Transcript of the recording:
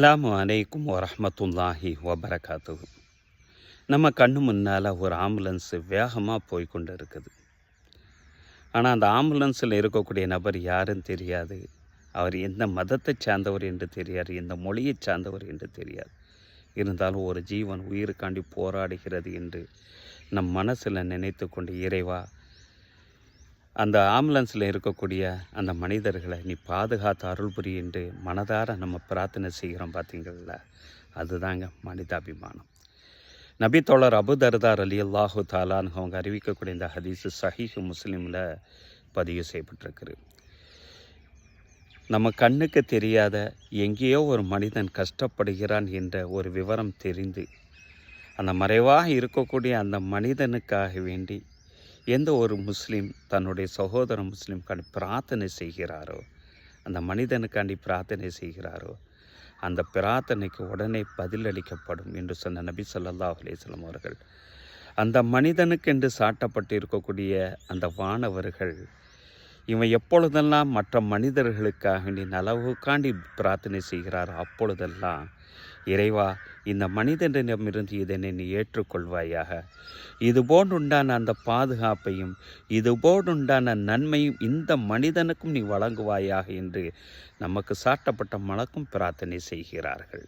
அலாம் அலைக்கும் வரமத்துல்லாஹி வபரகாத்து நம்ம கண்ணு முன்னால் ஒரு ஆம்புலன்ஸு வேகமாக போய் கொண்டு இருக்குது ஆனால் அந்த ஆம்புலன்ஸில் இருக்கக்கூடிய நபர் யாருன்னு தெரியாது. அவர் எந்த மதத்தை சார்ந்தவர் என்று தெரியாது எந்த மொழியை சார்ந்தவர் என்று தெரியாது. இருந்தாலும் ஒரு ஜீவன் உயிருக்காண்டி போராடுகிறது என்று நம் மனசில் நினைத்து கொண்டு இறைவா அந்த ஆம்புலன்ஸில் இருக்கக்கூடிய அந்த மனிதர்களை நீ பாதுகாத்து அருள் புரி என்று மனதார நம்ம பிரார்த்தனை செய்கிறோம் பார்த்தீங்களா அதுதாங்க மனிதாபிமானம். நபி தோழர் அபு தர்தார் அலி அல்லாஹு தாலான்னு அவங்க அறிவிக்கக்கூடிய இந்த ஹதீஸு சஹீஹு முஸ்லீமில் பதிவு செய்யப்பட்டிருக்கு நம்ம கண்ணுக்கு தெரியாத எங்கேயோ ஒரு மனிதன் கஷ்டப்படுகிறான் என்ற ஒரு விவரம் தெரிந்து அந்த மறைவாக இருக்கக்கூடிய அந்த மனிதனுக்காக வேண்டி எந்த ஒரு முஸ்லீம் தன்னுடைய சகோதர முஸ்லீம்காண்டி பிரார்த்தனை செய்கிறாரோ அந்த மனிதனுக்காண்டி பிரார்த்தனை செய்கிறாரோ அந்த பிரார்த்தனைக்கு உடனே பதிலளிக்கப்படும் என்று சொன்ன நபி சொல்லல்லா அலைஹி அவர்கள். அந்த மனிதனுக்கென்று சாட்டப்பட்டு இருக்கக்கூடிய அந்த வானவர்கள் இவன் எப்பொழுதெல்லாம் மற்ற மனிதர்களுக்காக நலவுக்காண்டி பிரார்த்தனை செய்கிறாரோ அப்பொழுதெல்லாம் இறைவா இந்த மனிதனிடமிருந்து இதனை நீ ஏற்றுக்கொள்வாயாக. இதுபோன்றுண்டான அந்த பாதுகாப்பையும் இதுபோன்றுண்டான நன்மையும் இந்த மனிதனுக்கும் நீ வழங்குவாயாக என்று நமக்கு சாட்டப்பட்ட மலக்கும் பிரார்த்தனை செய்கிறார்கள்.